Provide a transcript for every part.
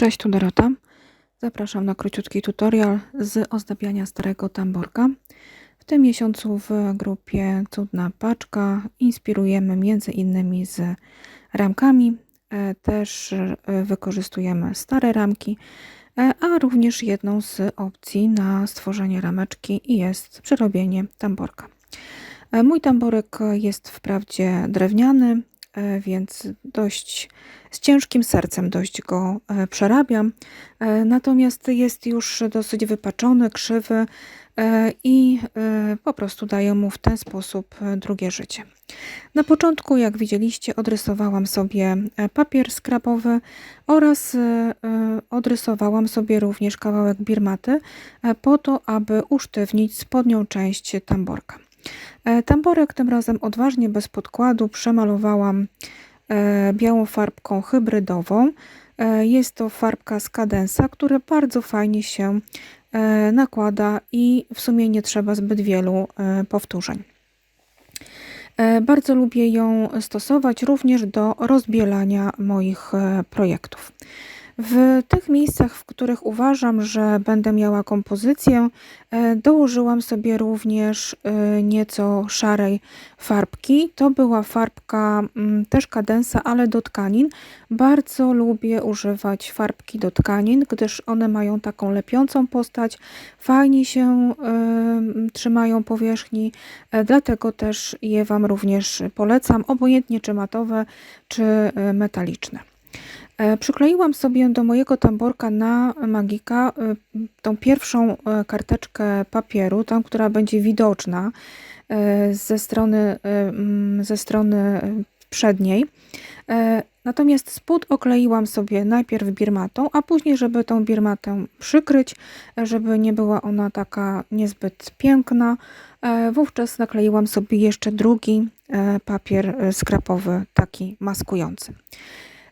Cześć, tu Dorota. Zapraszam na króciutki tutorial z ozdabiania starego tamborka. W tym miesiącu w grupie Cudna Paczka inspirujemy między innymi z ramkami. E, Też e, wykorzystujemy stare ramki, e, a również jedną z opcji na stworzenie rameczki jest przerobienie tamborka. Mój tamborek jest wprawdzie drewniany, więc dość z ciężkim sercem dość go e, przerabiam. E, Natomiast jest już dosyć wypaczony, krzywy e, i e, po prostu daję mu w ten sposób e, drugie życie. Na początku, jak widzieliście, odrysowałam sobie e, papier skrapowy oraz e, e, odrysowałam sobie również kawałek birmaty e, po to, aby usztywnić spodnią część tamborka. E, Tamborek tym razem odważnie bez podkładu przemalowałam e, białą farbką hybrydową. E, Jest to farbka z Cadensa, która bardzo fajnie się nakłada i w sumie nie trzeba zbyt wielu powtórzeń. Bardzo lubię ją stosować również do rozbielania moich projektów. W tych miejscach, w których uważam, że będę miała kompozycję, e, dołożyłam sobie również e, nieco szarej farbki. To była farbka mm, też Cadensa, ale do tkanin. Bardzo lubię używać farbki do tkanin, gdyż one mają taką lepiącą postać, fajnie się em, trzymają powierzchni, e, dlatego też je Wam również polecam, obojętnie czy matowe, czy e, metaliczne. E, Przykleiłam sobie do mojego tamborka na Magika e, tą pierwszą e, karteczkę papieru, tą, która będzie widoczna ze strony, ze strony przedniej. Natomiast spód okleiłam sobie najpierw birmatą, a później, żeby tą birmatę przykryć, żeby nie była ona taka niezbyt piękna, wówczas nakleiłam sobie jeszcze drugi papier skrapowy, taki maskujący.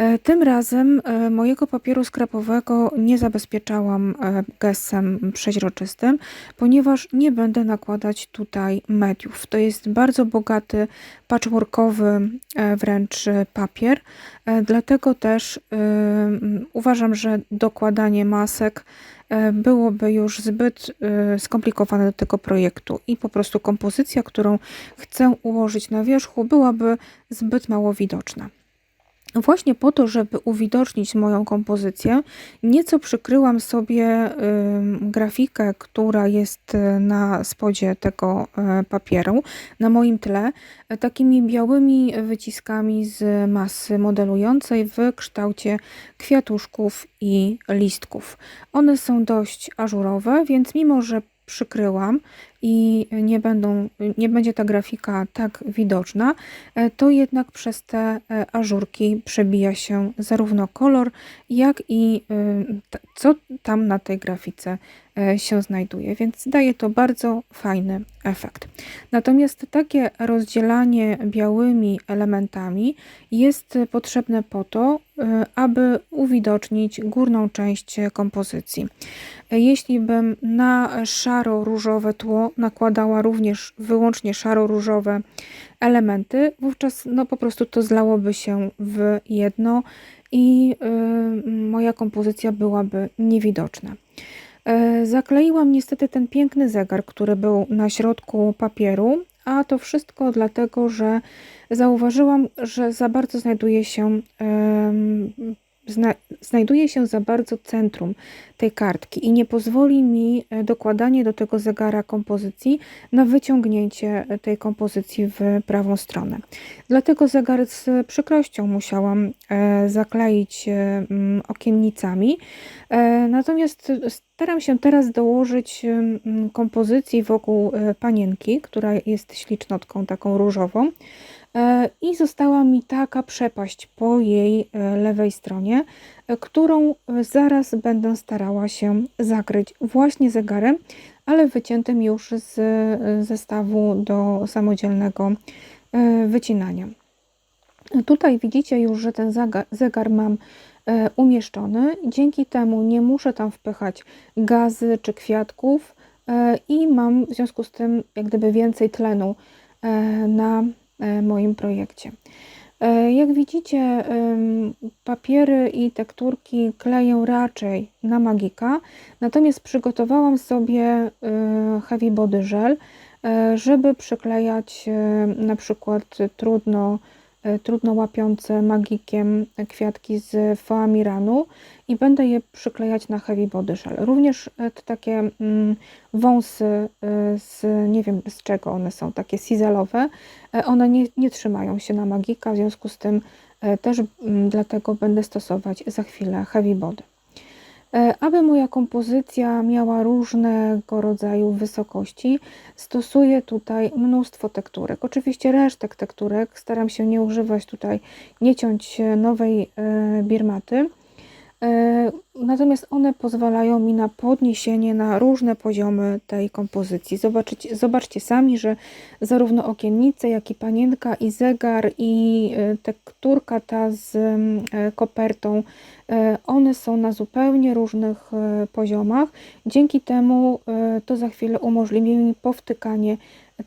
E, Tym razem e, mojego papieru skrapowego nie zabezpieczałam e, gesem przeźroczystym, ponieważ nie będę nakładać tutaj mediów. To jest bardzo bogaty, patchworkowy wręcz papier, dlatego też uważam, że dokładanie masek byłoby już zbyt skomplikowane do tego projektu i po prostu kompozycja, którą chcę ułożyć na wierzchu, byłaby zbyt mało widoczna. Właśnie po to, żeby uwidocznić moją kompozycję, nieco przykryłam sobie grafikę, która jest y, na spodzie tego e, papieru, na moim tle, e, takimi białymi wyciskami z masy modelującej w kształcie kwiatuszków i listków. One są dość ażurowe, więc mimo, że przykryłam i nie, będą, nie będzie ta grafika tak widoczna, e, to jednak przez te e, ażurki przebija się zarówno kolor, jak i t- co tam na tej grafice e, się znajduje, więc daje to bardzo fajny efekt. Natomiast takie rozdzielanie białymi elementami jest potrzebne po to, aby uwidocznić górną część kompozycji. Jeśli bym na szaro-różowe tło nakładała również wyłącznie szaro-różowe elementy, wówczas no po prostu to zlałoby się w jedno i y, moja kompozycja byłaby niewidoczna. E, Zakleiłam niestety ten piękny zegar, który był na środku papieru, a to wszystko dlatego, że zauważyłam, że za bardzo znajduje się, zna, znajduje się za bardzo centrum tej kartki i nie pozwoli mi e, dokładanie do tego zegara kompozycji na wyciągnięcie e, tej kompozycji w prawą stronę. Dlatego zegar z przykrością musiałam e, zakleić okiennicami. Natomiast staram się teraz dołożyć kompozycji wokół panienki, która jest ślicznotką taką różową. E, I została mi taka przepaść po jej e, lewej stronie, e, którą zaraz będę starała się zakryć właśnie zegarem, ale wyciętym już z zestawu do samodzielnego wycinania. Tutaj widzicie już, że ten zegar mam umieszczony. Dzięki temu nie muszę tam wpychać gazy czy kwiatków i mam w związku z tym jak gdyby więcej tlenu na moim projekcie. E, Jak widzicie, papiery i tekturki kleję raczej na Magika, natomiast przygotowałam sobie e, Heavy Body Gel, e, żeby przyklejać e, na przykład trudno, e, trudno łapiące magikiem kwiatki z foamiranu i będę je przyklejać na Heavy Body Gel. Również e, te takie mm, wąsy e, z, nie wiem z czego one są, takie sizelowe, E, One nie, nie trzymają się na magika, w związku z tym e, też mm, dlatego będę stosować za chwilę heavy body. E, Aby moja kompozycja miała różnego rodzaju wysokości, stosuję tutaj mnóstwo tekturek. Oczywiście resztek tekturek staram się nie używać tutaj, nie ciąć nowej e, birmaty. E, Natomiast one pozwalają mi na podniesienie na różne poziomy tej kompozycji. Zobaczycie, zobaczcie sami, że zarówno okiennice, jak i panienka, i zegar, i e, tekturka ta z mm, e, kopertą, one są na zupełnie różnych poziomach. Dzięki temu to za chwilę umożliwi mi powtykanie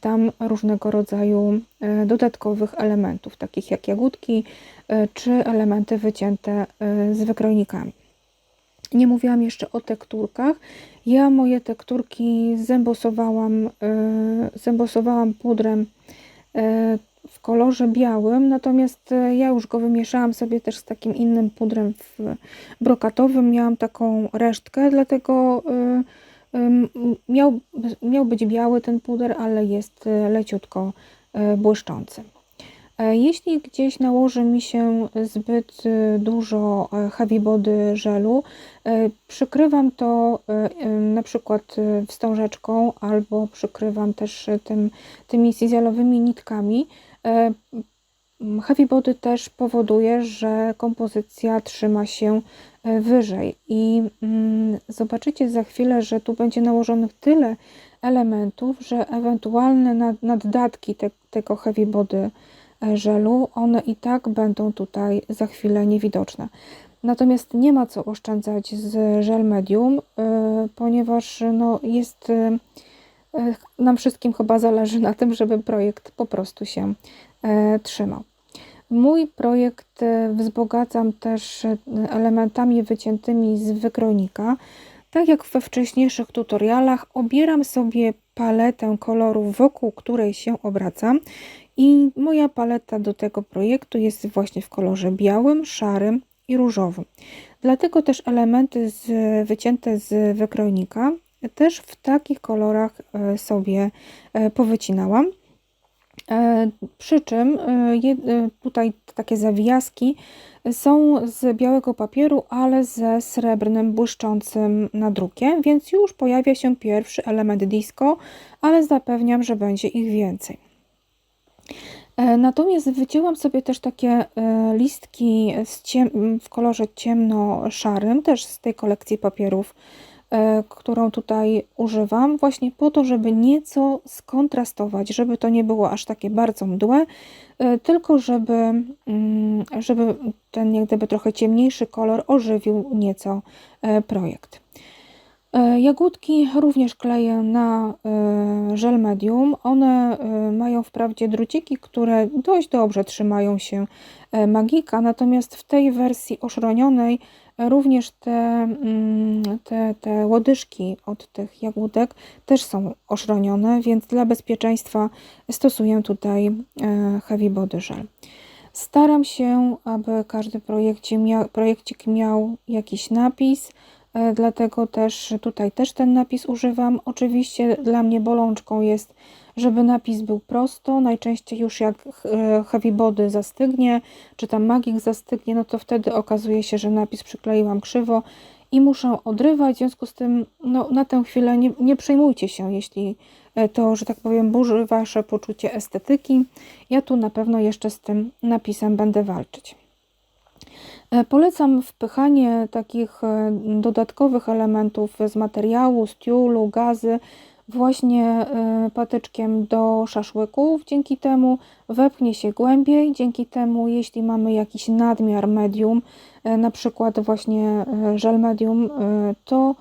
tam różnego rodzaju e, dodatkowych elementów, takich jak jagódki e, czy elementy wycięte e, z wykrojnikami. Nie mówiłam jeszcze o tekturkach. Ja moje tekturki zembosowałam, zembosowałam pudrem w kolorze białym, natomiast ja już go wymieszałam sobie też z takim innym pudrem w brokatowym. Miałam taką resztkę, dlatego miał, miał być biały ten puder, ale jest e, leciutko e, błyszczący. E, Jeśli gdzieś nałoży mi się zbyt e, dużo e, heavy body żelu, e, przykrywam to na przykład wstążeczką albo przykrywam też tym, tymi sizelowymi nitkami. E, m, Heavy body też powoduje, że kompozycja trzyma się e, wyżej i mm, zobaczycie za chwilę, że tu będzie nałożonych tyle elementów, że ewentualne nad, naddatki te, tego heavy body e, żelu, one i tak będą tutaj za chwilę niewidoczne. Natomiast nie ma co oszczędzać z żel medium, y, ponieważ no, jest nam wszystkim chyba zależy na tym, żeby projekt po prostu się e, trzymał. Mój projekt e, wzbogacam też e, elementami wyciętymi z wykrojnika. Tak jak we wcześniejszych tutorialach, obieram sobie paletę kolorów, wokół której się obracam i moja paleta do tego projektu jest właśnie w kolorze białym, szarym i różowym. Dlatego też elementy z, wycięte z wykrojnika też w takich kolorach e, sobie powycinałam. E, Przy czym e, e, tutaj takie zawijaski są z białego papieru, ale ze srebrnym błyszczącym nadrukiem, więc już pojawia się pierwszy element disco, ale zapewniam, że będzie ich więcej. Natomiast wycięłam sobie też takie listki w kolorze ciemno-szarym, też z tej kolekcji papierów, którą tutaj używam, właśnie po to, żeby nieco skontrastować, żeby to nie było aż takie bardzo mdłe, e, tylko żeby, mm, żeby ten jak gdyby trochę ciemniejszy kolor ożywił nieco e, projekt. E, Jagódki również kleję na e, żel medium. One e, mają wprawdzie druciki, które dość dobrze trzymają się magika, natomiast w tej wersji oszronionej również te, mm, te, te łodyżki od tych jagódek też są oszronione, więc dla bezpieczeństwa stosuję tutaj heavy body gel. Staram się, aby każdy projekcie mia, projekcik miał jakiś napis, dlatego też tutaj też ten napis używam. Oczywiście dla mnie bolączką jest, żeby napis był prosto. Najczęściej już jak e, heavy body zastygnie, czy tam magik zastygnie, no to wtedy okazuje się, że napis przykleiłam krzywo i muszę odrywać. W związku z tym, no, na tę chwilę nie, nie przejmujcie się, jeśli e, to, że tak powiem, burzy wasze poczucie estetyki. Ja tu na pewno jeszcze z tym napisem będę walczyć. E, Polecam wpychanie takich e, dodatkowych elementów z materiału, z tiulu, gazy właśnie e, patyczkiem do szaszłyków. Dzięki temu wepchnie się głębiej, dzięki temu jeśli mamy jakiś nadmiar medium, na przykład właśnie żel medium, to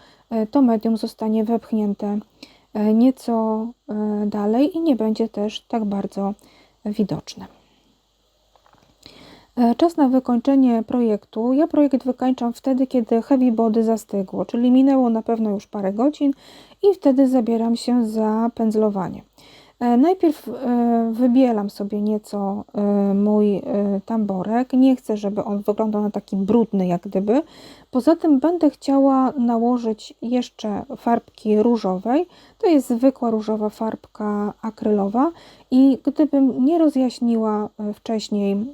to medium zostanie wepchnięte nieco dalej i nie będzie też tak bardzo widoczne. E, Czas na wykończenie projektu. Ja projekt wykańczam wtedy, kiedy heavy body zastygło, czyli minęło na pewno już parę godzin i wtedy zabieram się za pędzlowanie. E, Najpierw e, wybielam sobie nieco e, mój tamborek. Nie chcę, żeby on wyglądał na taki brudny jak gdyby. Poza tym będę chciała nałożyć jeszcze farbki różowej. To jest zwykła różowa farbka akrylowa i gdybym nie rozjaśniła wcześniej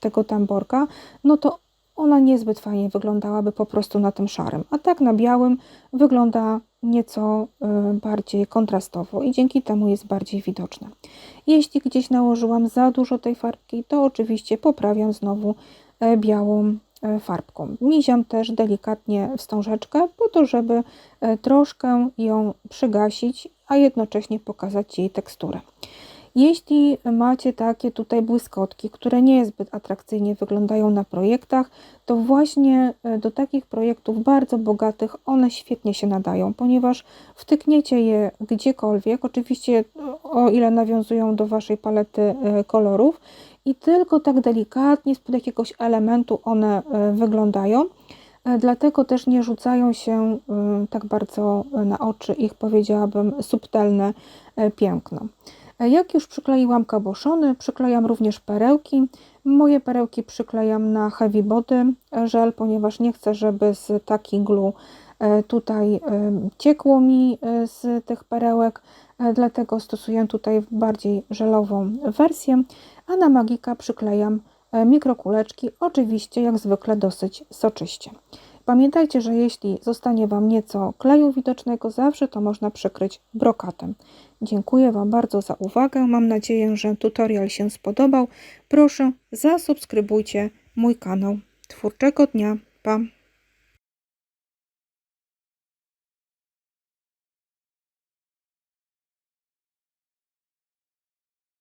tego tamborka, no to ona niezbyt fajnie wyglądałaby po prostu na tym szarym. A tak na białym wygląda nieco e, bardziej kontrastowo i dzięki temu jest bardziej widoczne. Jeśli gdzieś nałożyłam za dużo tej farbki, to oczywiście poprawiam znowu e, białą e, farbką. Miziam też delikatnie wstążeczkę po to, żeby e, troszkę ją przygasić, a jednocześnie pokazać jej teksturę. Jeśli macie takie tutaj błyskotki, które nie zbyt atrakcyjnie wyglądają na projektach, to właśnie e, do takich projektów bardzo bogatych one świetnie się nadają, ponieważ wtykniecie je gdziekolwiek, oczywiście e, o ile nawiązują do Waszej palety e, kolorów i tylko tak delikatnie spod jakiegoś elementu one wyglądają. Dlatego też nie rzucają się tak bardzo na oczy ich, powiedziałabym, subtelne piękno. E, Jak już przykleiłam kaboszony, przyklejam również perełki. Moje perełki przyklejam na heavy body żel, ponieważ nie chcę, żeby z taki glue e, tutaj e, ciekło mi e, z tych perełek, e, dlatego stosuję tutaj bardziej żelową wersję, a na magika przyklejam e, mikrokuleczki, oczywiście jak zwykle dosyć soczyście. Pamiętajcie, że jeśli zostanie Wam nieco kleju widocznego, zawsze to można przykryć brokatem. Dziękuję Wam bardzo za uwagę. Mam nadzieję, że tutorial się spodobał. Proszę zasubskrybujcie mój kanał. Twórczego dnia. Pa!